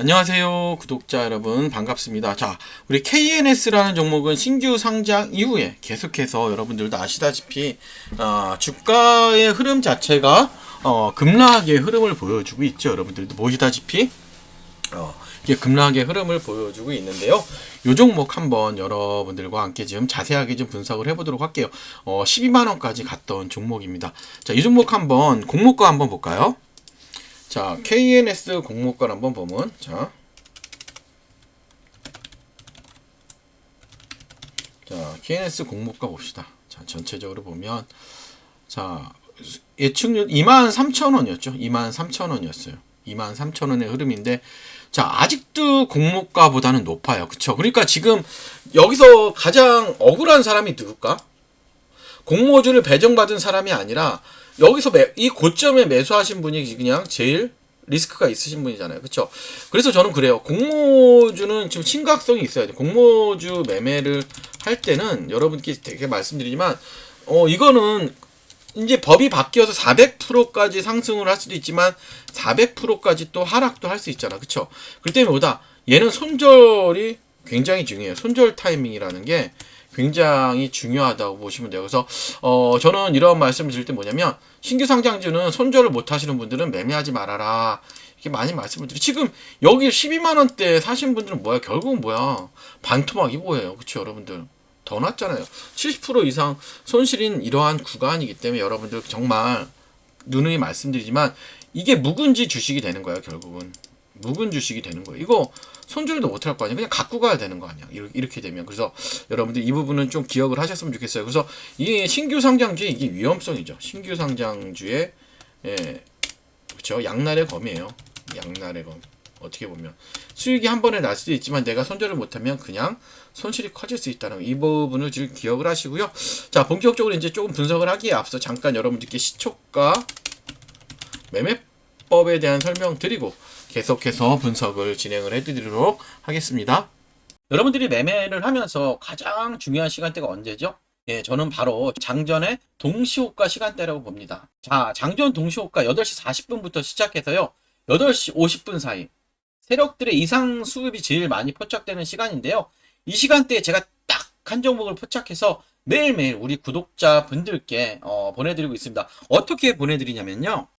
안녕하세요, 구독자 여러분. 반갑습니다. 자, 우리 KNS라는 종목은 신규 상장 이후에 계속해서 여러분들도 아시다시피, 어, 주가의 흐름 자체가, 어, 급락의 흐름을 보여주고 있죠. 여러분들도 보시다시피, 어, 이게 급락의 흐름을 보여주고 있는데요. 요 종목 한번 여러분들과 함께 지금 자세하게 좀 분석을 해보도록 할게요. 어, 12만 원까지 갔던 종목입니다. 자, 이 종목 한번 공모가 한번 볼까요? 자, KNS 공모가를 한번 보면, 자. 자, KNS 공모가 봅시다. 자, 전체적으로 보면, 자, 예측률 23,000원이었죠. 23,000원이었어요. 23,000원의 흐름인데, 자, 아직도 공모가보다는 높아요. 그쵸? 그러니까 지금 여기서 가장 억울한 사람이 누굴까? 공모주를 배정받은 사람이 아니라 여기서 매, 이 고점에 매수하신 분이 그냥 제일 리스크가 있으신 분이잖아요. 그렇죠? 그래서 저는 그래요. 공모주는 지금 심각성이 있어야 돼요. 공모주 매매를 할 때는 여러분께 되게 말씀드리지만 어 이거는 이제 법이 바뀌어서 400%까지 상승을 할 수도 있지만 400%까지 또 하락도 할 수 있잖아. 그렇죠? 그렇기 때문에 보다 얘는 손절이 굉장히 중요해요. 손절 타이밍이라는 게 굉장히 중요하다고 보시면 돼요. 그래서 어 저는 이런 말씀을 드릴 때 뭐냐면 신규 상장주는 손절을 못 하시는 분들은 매매하지 말아라. 이렇게 많이 말씀을 드리고 지금 여기 12만 원대 사신 분들은 뭐야? 결국은 뭐야? 반토막이 뭐예요? 그렇죠, 여러분들? 더 났잖아요. 70% 이상 손실인 이러한 구간이기 때문에 여러분들 정말 누누이 말씀드리지만 이게 묵은지 주식이 되는 거예요, 결국은. 묵은 주식이 되는 거예요. 이거 손절도 못할 거 아니야. 그냥 갖고 가야 되는 거 아니야. 이렇게, 되면. 그래서 여러분들 이 부분은 좀 기억을 하셨으면 좋겠어요. 그래서 이 신규 상장주의 이게 위험성이죠. 신규 상장주의 예, 그렇죠. 양날의 검이에요. 양날의 검. 어떻게 보면 수익이 한 번에 날 수도 있지만 내가 손절을 못하면 그냥 손실이 커질 수 있다는 거. 이 부분을 지금 기억을 하시고요. 자 본격적으로 이제 조금 분석을 하기에 앞서 잠깐 여러분들께 시초가 매매법에 대한 설명 드리고 계속해서 분석을 진행을 해드리도록 하겠습니다. 여러분들이 매매를 하면서 가장 중요한 시간대가 언제죠? 예, 저는 바로 장전의 동시호가 시간대라고 봅니다. 자, 장전 동시호가 8시 40분부터 시작해서요. 8시 50분 사이. 세력들의 이상 수급이 제일 많이 포착되는 시간인데요. 이 시간대에 제가 딱 한 종목을 포착해서 매일매일 우리 구독자 분들께 어, 보내드리고 있습니다. 어떻게 보내드리냐면요.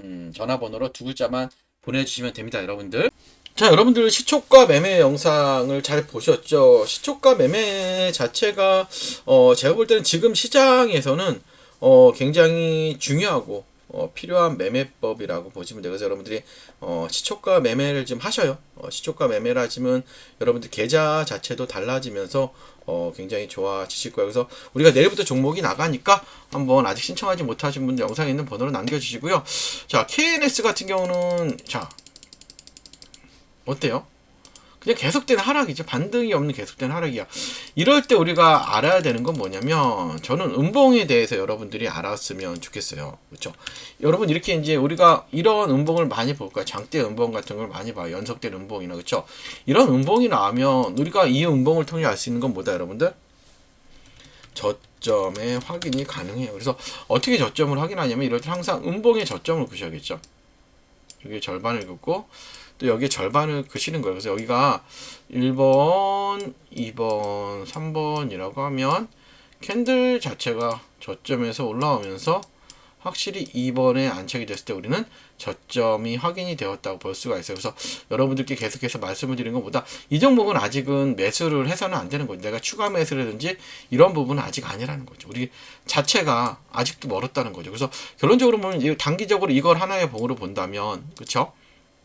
음, 전화번호로 두 글자만 보내주시면 됩니다, 여러분들. 자, 여러분들 시초가 매매 영상을 잘 보셨죠? 시초가 매매 자체가 어, 제가 볼 때는 지금 시장에서는 어, 굉장히 중요하고 어, 필요한 매매법이라고 보시면. 그래서 여러분들이 어, 시초가 매매를 좀 하셔요. 어, 시초가 매매를 하시면 여러분들 계좌 자체도 달라지면서 어, 굉장히 좋아지실 거예요. 그래서 우리가 내일부터 종목이 나가니까 한번 아직 신청하지 못하신 분들 영상에 있는 번호로 남겨주시고요. 자, KNS 같은 경우는 자 어때요? 그냥 계속된 하락이죠. 반등이 없는 계속된 하락이야. 이럴 때 우리가 알아야 되는 건 뭐냐면 저는 음봉에 대해서 여러분들이 알았으면 좋겠어요. 그렇죠? 여러분 이렇게 이제 우리가 이런 음봉을 많이 볼 거야. 장대 음봉 같은 걸 많이 봐요. 연속된 음봉이나 그렇죠? 이런 음봉이 나오면 우리가 이 음봉을 통해 알 수 있는 건 뭐다, 여러분들? 저점의 확인이 가능해요. 그래서 어떻게 저점을 확인하냐면 이럴 때 항상 음봉의 저점을 보셔야겠죠. 여기 절반을 긋고 또 여기에 절반을 그시는 거예요. 그래서 여기가 1번, 2번, 3번이라고 하면 캔들 자체가 저점에서 올라오면서 확실히 2번에 안착이 됐을 때 우리는 저점이 확인이 되었다고 볼 수가 있어요. 그래서 여러분들께 계속해서 말씀을 드리는 것보다 이 종목은 아직은 매수를 해서는 안 되는 거죠. 내가 추가 매수라든지 이런 부분은 아직 아니라는 거죠. 우리 자체가 아직도 멀었다는 거죠. 그래서 결론적으로 보면 단기적으로 이걸 하나의 봉으로 본다면 그렇죠?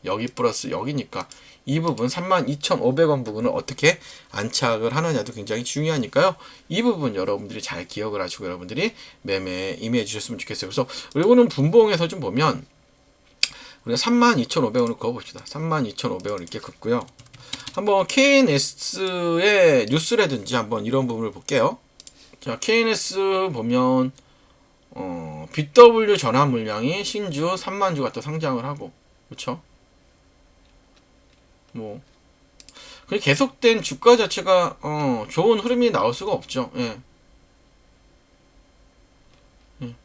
여기 플러스 여기니까 이 부분 32,500원 부분을 어떻게 안착을 하느냐도 굉장히 중요하니까요. 이 부분 여러분들이 잘 기억을 하시고 여러분들이 매매에 임해 주셨으면 좋겠어요. 그래서 이거는 분봉에서 좀 보면 우리가 32,500원을 그어봅시다. 32,500원 이렇게 긋고요. 한번 KNS의 뉴스라든지 한번 이런 부분을 볼게요. 자, KNS 보면 어, BW 전환 물량이 신주 3만 주가 또 상장을 하고 그렇죠? 뭐그 계속된 주가 자체가 어, 좋은 흐름이 나올 수가 없죠. 예. 예.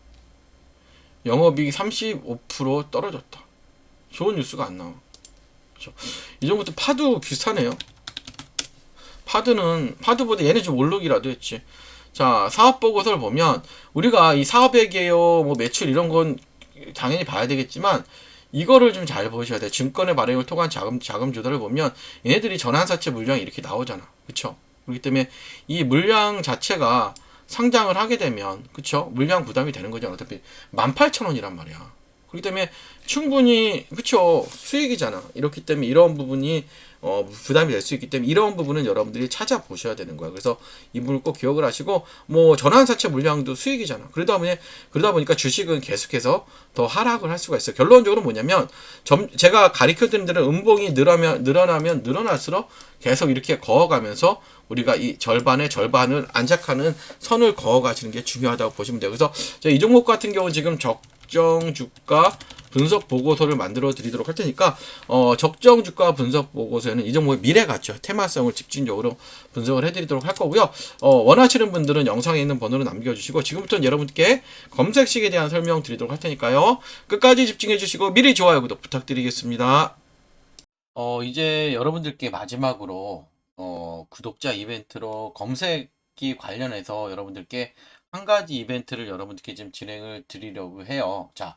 영업이익 35% 떨어졌다. 좋은 뉴스가 안 나와. 그렇죠. 이 정도부터 파도 비슷하네요. 파드는 파드보다 얘네 좀 오르기라도 했지. 자 사업 보고서를 보면 우리가 이 사업의 개요, 뭐 매출 이런 건 당연히 봐야 되겠지만 이거를 좀 잘 보셔야 돼. 증권의 발행을 통한 자금 자금 조달을 보면 얘네들이 전환사채 물량이 이렇게 나오잖아. 그렇죠? 그렇기 때문에 이 물량 자체가 상장을 하게 되면 그렇죠? 물량 부담이 되는 거죠. 어차피 18,000원이란 말이야. 그렇기 때문에 충분히 그렇죠. 수익이잖아. 이렇기 때문에 이런 부분이 어, 부담이 될 수 있기 때문에 이런 부분은 여러분들이 찾아보셔야 되는 거야. 그래서 이 부분을 꼭 기억을 하시고 뭐 전환사채 물량도 수익이잖아. 그러다 보니 그러다 보니까 주식은 계속해서 더 하락을 할 수가 있어요. 결론적으로 뭐냐면 점, 제가 가르쳐 드린 대로 음봉이 늘어나면 늘어나면 늘어날수록 계속 이렇게 거어가면서 우리가 이 절반의 절반을 안착하는 선을 그어가시는 게 중요하다고 보시면 돼요. 그래서 이 종목 같은 경우 지금 적정 주가 분석 보고서를 만들어 드리도록 할 테니까 어, 적정 주가 분석 보고서에는 이 종목의 미래 가죠 테마성을 집중적으로 분석을 해드리도록 할 거고요. 어, 원하시는 분들은 영상에 있는 번호로 남겨주시고 지금부터는 여러분께 검색식에 대한 설명 드리도록 할 테니까요. 끝까지 집중해 주시고 미리 좋아요 구독 부탁드리겠습니다. 어, 이제 여러분들께 마지막으로 어, 구독자 이벤트로 검색기 관련해서 여러분들께 한 가지 이벤트를 여러분들께 좀 진행을 드리려고 해요. 자,